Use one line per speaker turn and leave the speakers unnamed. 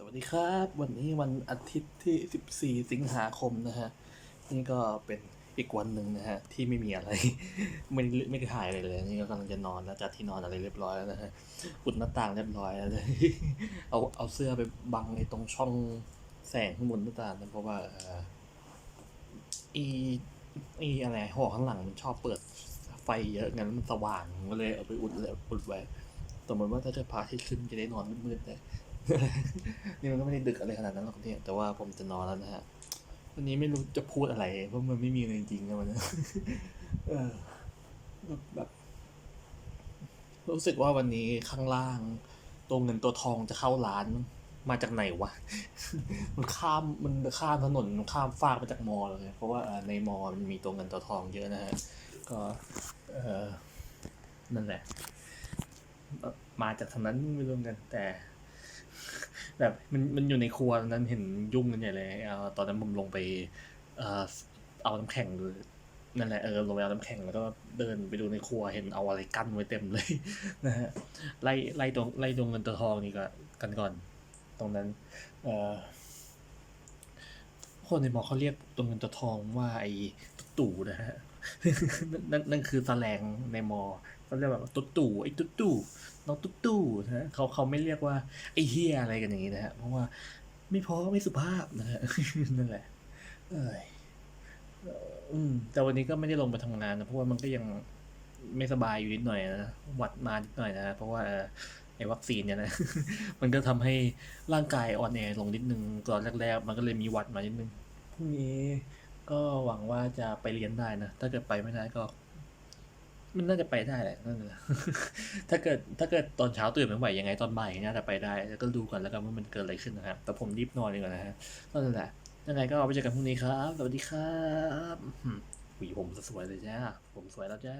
สวัสดีครับ วันนี้วันอาทิตย์ที่ 14 สิงหาคมนะฮะ นี่ก็เป็นอีกวันหนึ่งนะฮะ ที่ไม่มีอะไร ไม่ไม่ได้ถ่ายอะไรเลย นี่ก็กำลังจะนอนแล้วจัดที่นอนอะไรเรียบร้อยแล้วนะฮะอุดหน้าต่างเรียบร้อยแล้วเลย เอาเอาเสื้อไปบังไอ้ตรงช่องแสงข้างบนหน้าต่างนะเพราะว่าอ่ออีอีอะไรหอข้างหลังมันชอบเปิดไฟเยอะงั้นมันสว่างก็เลยเอาไปอุดเลยอุดไว้สมมติว่าถ้าจะพาที่ขึ้นจะได้นอนมืดๆเลย นี่มันก็ไม่ได้ดึกอะไรขนาดนั้นหรอกเนี่ยแต่ว่าผมจะนอนแล้วนะฮะ วันนี้ไม่รู้จะพูดอะไร เพราะมันไม่มีอะไรจริงๆนะวันนี้เออแบบรู้สึกว่าวันนี้ข้างล่างตัวเงินตัวทองจะเข้าร้านมาจากไหนวะ มันข้ามมันข้ามถนนข้ามฟากมาจากมอเลย เพราะว่าในมอมันมีตัวเงินตัวทองเยอะนะฮะ ก็เออนั่นแหละ มาจากทางนั้นไม่รู้เหมือนกันแต่ แบบมันมันอยู่ในครัวนั้นเห็นยุ่งกันใหญ่เลยเออตอนนั้นผมลงไปเอ่อเอาน้ำแข็งดูนั่นแหละเออลงไปเอาน้ำแข็งแล้วก็เดินไปดูในครัวเห็นเอาอะไรกั้นไว้เต็มเลยนะฮะไล่ไล่ตรงไล่ตรงเงินตัวทองนี่ก็กันก่อน ตรงนั้น เออ คนในหมอเขาเรียกตัวเงินตัวทองว่าไอ้ตุ๊ตู่นะฮะนั่นนั่นคือแสลงในมอเขาเรียกแบบตุ๊ตู่ไอ้ตุ๊ตู่น้องตุ๊ตู่นะฮะเขาเขาไม่เรียกว่าไอ้เฮียอะไรกันอย่างนี้นะฮะเพราะว่าไม่พอไม่สุภาพนะฮะนั่นแหละ เอยอืม แต่วันนี้ก็ไม่ได้ลงไปทำงานนะเพราะว่ามันก็ยังไม่สบายอยู่นิดหน่อยนะหวัดมานิดหน่อยนะเพราะว่า ไอ้วัคซีนเนี่ยนะ มันก็ทำให้ร่างกายอ่อนแอลงนิดนึงตอนแรกๆ มันก็เลยมีวัดมานิดนึงพรุ่งนี้ก็หวังว่าจะไปเรียนได้นะ ถ้าเกิดไปไม่ได้ก็ มันน่าจะไปได้แหละนั่นแหละถ้าเกิดถ้าเกิดตอนเช้าตื่นไม่ไหวยังไงตอนบ่ายน่าจะไปได้ แล้วก็ดูก่อนแล้วกันว่ามันเกิดอะไรขึ้นนะครับ แต่ผมรีบนอนดีกว่านะฮะก็นั่นแหละ ยังไงก็ไปเจอกันพรุ่งนี้ครับ สวัสดีครับหวีผมสวยเลยจ้า ผมสวยแล้วจ้า